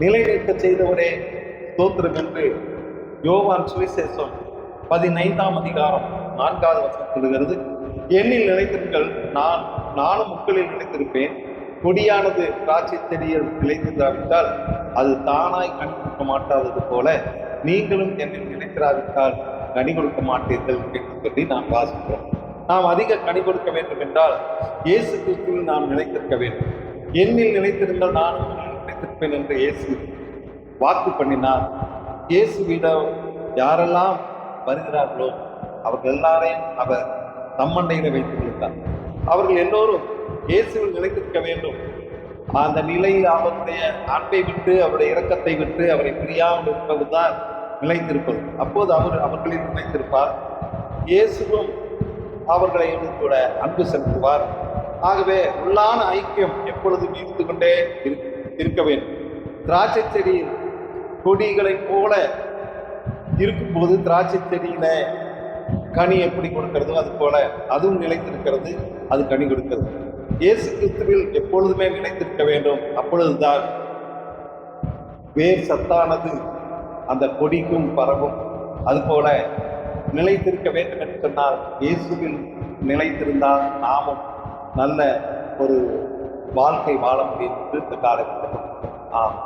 நிலைநிற்க செய்தவரே ஸ்தோத்திரம் என்று யோவான் சுவிசேஷம் பதினைந்தாம் அதிகாரம் நான்காவது வசனம் சொல்லுகிறது. என்னில் நிலைத்திருங்கள். நான் நானும் உங்களில் நிலைத்திருப்பேன். கொடியானது திராட்சை செடியில் நிலைத்திருந்தாவிட்டால் அது தானாய் கனி கொடுக்க மாட்டாதது போல நீங்களும் என்னில் நினைக்கிறாவிட்டால் கனி கொடுக்க மாட்டீர்கள் என்று சொல்லி நாம் வாசிக்கிறோம். நாம் அதிக கனி கொடுக்க வேண்டும் என்றால் இயேசு கிறிஸ்துவில் நாம் நிலைத்திருக்க வேண்டும். என்னில் நிலைத்திருந்தால் நானும் உங்களில் என்று இயேசு வாக்கு பண்ணினார். இயேசுவிடம் யாரெல்லாம் வருகிறார்களோ அவர்கள் எல்லாரையும் அவர் தம்மண்டையில வைத்துக் கொடுத்தார் அவர்கள் எல்லோரும் இயேசுவில் நிலைத்திருக்க வேண்டும். அந்த நிலையில் அவருடைய அன்பை விட்டு அவருடைய இரக்கத்தை விட்டு அவரை பிரியாமல் இருப்பதுதான் நிலைத்திருப்பது. அப்போது அவர் அவர்களில் நிலைத்திருப்பார். இயேசுவும் அவர்களையும் கூட அன்பு செலுத்துவார். ஆகவே உள்ளான ஐக்கியம் எப்பொழுதும் இருந்து கொண்டே இரு- இருக்க வேண்டும். திராட்சை செடி கொடிகளைப் போல இருக்கும்போது திராட்சை செடியில கனி எப்படி கொடுக்கிறதோ அது போல அதுவும் நிலைத்திருக்கிறது அது கனி கொடுக்கிறது. இயேசு கிறிஸ்துவில் எப்பொழுதுமே நிலைத்திருக்க வேண்டும். அப்பொழுதுதான் வேர் சத்தானது அந்த கொடிக்கும் பரவும். அதுபோல நிலைத்திருக்க வேண்டும் என்று சொன்னால் இயேசுவில் நிலைத்திருந்தால் நாமும் நல்ல ஒரு வாழ்க்கை வாழ முடியும். என்று காலகட்டம் காலத்தில் ஆம்.